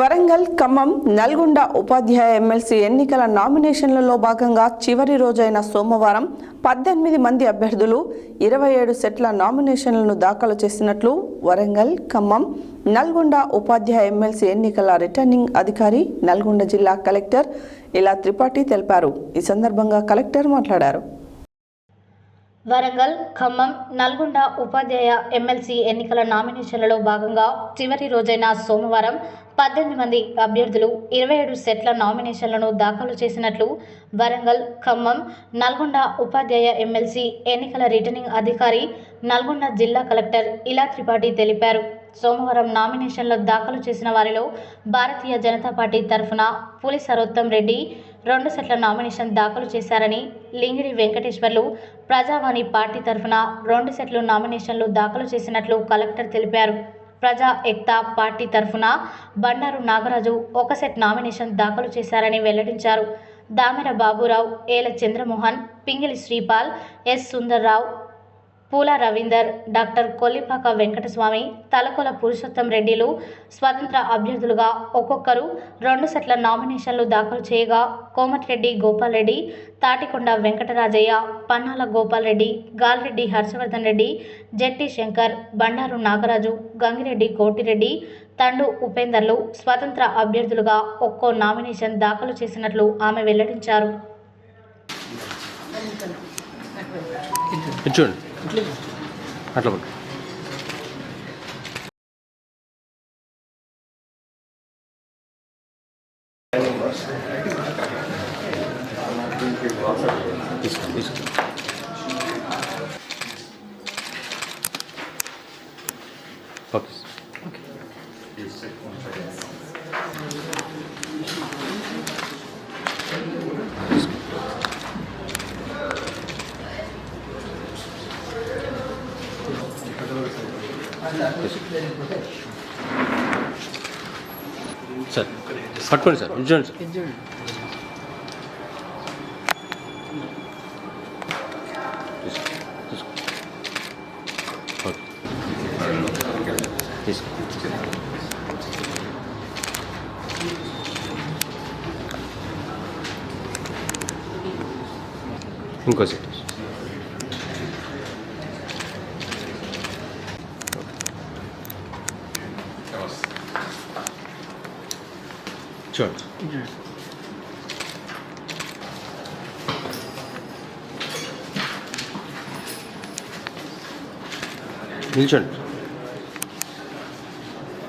వరంగల్ ఖమ్మం నల్గొండ ఉపాధ్యాయ MLC ఎన్నికల నామినేషన్లలో భాగంగా చివరి రోజైన సోమవారం పద్దెనిమిది మంది అభ్యర్థులు ఇరవై ఏడు సెట్ల నామినేషన్లను దాఖలు చేసినట్లు వరంగల్ ఖమ్మం నల్గొండ ఉపాధ్యాయ ఎమ్మెల్సీ ఎన్నికల రిటర్నింగ్ అధికారి నల్గొండ జిల్లా కలెక్టర్ ఇలా త్రిపాఠి తెలిపారు. ఈ సందర్భంగా కలెక్టర్ మాట్లాడారు. వరంగల్ ఖమ్మం నల్గొండ ఉపాధ్యాయ ఎమ్మెల్సీ ఎన్నికల నామినేషన్లలో భాగంగా చివరి రోజైన సోమవారం పద్దెనిమిది మంది అభ్యర్థులు ఇరవై ఏడు సెట్ల నామినేషన్లను దాఖలు చేసినట్లు వరంగల్ ఖమ్మం నల్గొండ ఉపాధ్యాయ ఎమ్మెల్సీ ఎన్నికల రిటర్నింగ్ అధికారి నల్గొండ జిల్లా కలెక్టర్ ఇలా త్రిపాఠి తెలిపారు. సోమవారం నామినేషన్లు దాఖలు చేసిన వారిలో భారతీయ జనతా పార్టీ తరఫున పులి సరోత్తం రెడ్డి రెండు సెట్ల నామినేషన్ దాఖలు చేశారని లింగిడి వెంకటేశ్వర్లు ప్రజావాణి పార్టీ తరఫున రెండు సెట్లు నామినేషన్లు దాఖలు చేసినట్లు కలెక్టర్ తెలిపారు. ప్రజా ఎక్తా పార్టీ తరఫున బండారు నాగరాజు ఒక సెట్ నామినేషన్ దాఖలు చేశారని వెల్లడించారు. దామెర బాబురావు ఏల చంద్రమోహన్ పింగిలి శ్రీపాల్ ఎస్ సుందర్రావు పూల రవీందర్ డాక్టర్ కొల్లిపాక వెంకటస్వామి తలకొల పురుషోత్తం రెడ్డిలు స్వతంత్ర అభ్యర్థులుగా ఒక్కొక్కరు రెండు సెట్ల నామినేషన్లు దాఖలు చేయగా కోమటిరెడ్డి గోపాల్రెడ్డి తాటికొండ వెంకటరాజయ్య పన్నాల గోపాల్రెడ్డి గాలిరెడ్డి హర్షవర్ధన్ రెడ్డి జట్టి శంకర్ బండారు నాగరాజు గంగిరెడ్డి కోటిరెడ్డి తండు ఉపేందర్లు స్వతంత్ర అభ్యర్థులుగా ఒక్కో నామినేషన్ దాఖలు చేసినట్లు ఆమె వెల్లడించారు. చూడండి అట్లా పట్టు తీసుకో తీసుకో ఓకే సార్ పట్టుకోండి సార్ ఇటు చూడండి సార్ తీసుకో తీసుకో us. Sure. Yeah. Milton.